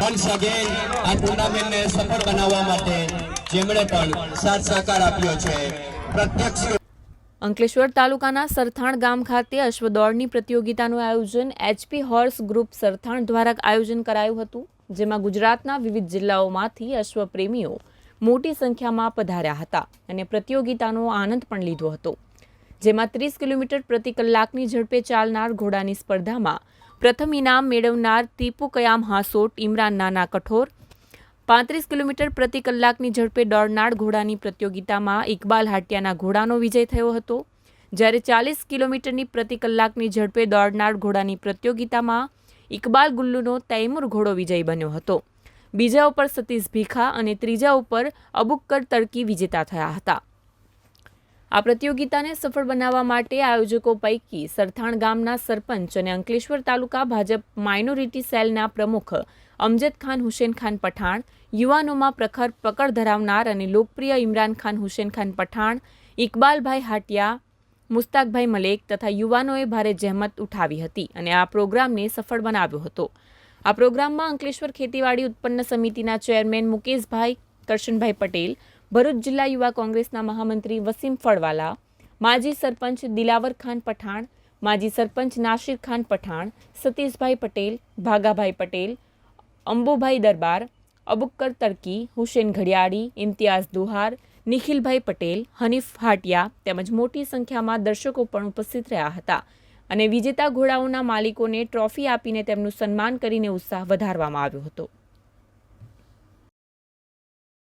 Once again આ ટુર્નામેન્ટને સફળ બનાવવા માટે જેમણે પણ સાથ સહકાર આપ્યો છે. પ્રત્યક્ષ અંકલેશ્વર તાલુકાના સરથાણ ગામ ખાતે અશ્વદોડની પ્રતિયોગિતાનું આયોજન એચપી હોર્સ ગ્રુપ સરથાણ દ્વારા આયોજન કરાયું હતું, જેમાં ગુજરાતના વિવિધ જિલ્લાઓમાંથી અશ્વપ્રેમીઓ મોટી સંખ્યામાં પધાર્યા હતા અને પ્રતિયોગિતાનો આનંદ પણ લીધો હતો. જેમાં ત્રીસ કિલોમીટર પ્રતિ કલાકની ઝડપે ચાલનાર ઘોડાની સ્પર્ધામાં પ્રથમ ઇનામ મેળવનાર ટીપુ કયામ હાસોટ, ઇમરાન નાના કઠોર, પાંત્રીસ કિલોમીટર પ્રતિ કલાકની ઝડપે દોડનાર ઘોડાની પ્રતિયોગિતામાં ઇકબાલ હાટિયાના ઘોડાનો વિજય થયો હતો. જ્યારે ચાલીસ કિલોમીટરની પ્રતિ કલાકની ઝડપે દોડનાર ઘોડાની પ્રતિયોગિતામાં ઇકબાલ ગુલ્લુનો તૈમુર ઘોડો વિજય બન્યો હતો. બીજા ઉપર સતીશ ભીખા અને ત્રીજા ઉપર અબુક્કર તડકી વિજેતા થયા હતા. આ પ્રતિયોગિતાને સફળ બનાવવા માટે આયોજકો પૈકી સરથાણ ગામના સરપંચ અને અંકલેશ્વર તાલુકા ભાજપ માઇનોરિટી સેલના પ્રમુખ અમજદ ખાન હુસેન ખાન પઠાણ, યુવાનોમાં પ્રખર પકડ ધરાવનાર અને લોકપ્રિય ઇમરાન ખાન હુસેન ખાન પઠાણ, ઇકબાલભાઈ હાટિયા, મુસ્તાકભાઈ મલેક તથા યુવાનોએ ભારે જહેમત ઉઠાવી હતી અને આ પ્રોગ્રામને સફળ બનાવ્યો હતો. આ પ્રોગ્રામમાં અંકલેશ્વર ખેતીવાડી ઉત્પન્ન સમિતિના ચેરમેન મુકેશભાઈ કરશનભાઈ પટેલ ભરૂચ જિલ્લા યુવા કોંગ્રેસના મહામંત્રી વસીમ ફળવાલા, માજી સરપંચ દિલાવર ખાન પઠાણ, માજી સરપંચ નાસિર ખાન પઠાણ, સતીશભાઈ પટેલ, ભાગાભાઈ પટેલ, અંબુભાઈ દરબાર, અબુક્કર તડકી, હુસેન ઘડિયાળી, ઇમ્તિયાઝ દુહાર, નિખિલભાઈ પટેલ, હનીફ હાટિયા તેમજ મોટી સંખ્યામાં દર્શકો પણ ઉપસ્થિત રહ્યા હતા અને વિજેતા ઘોડાઓના માલિકોને ટ્રોફી આપીને તેમનું સન્માન કરીને ઉત્સાહ વધારવામાં આવ્યો હતો.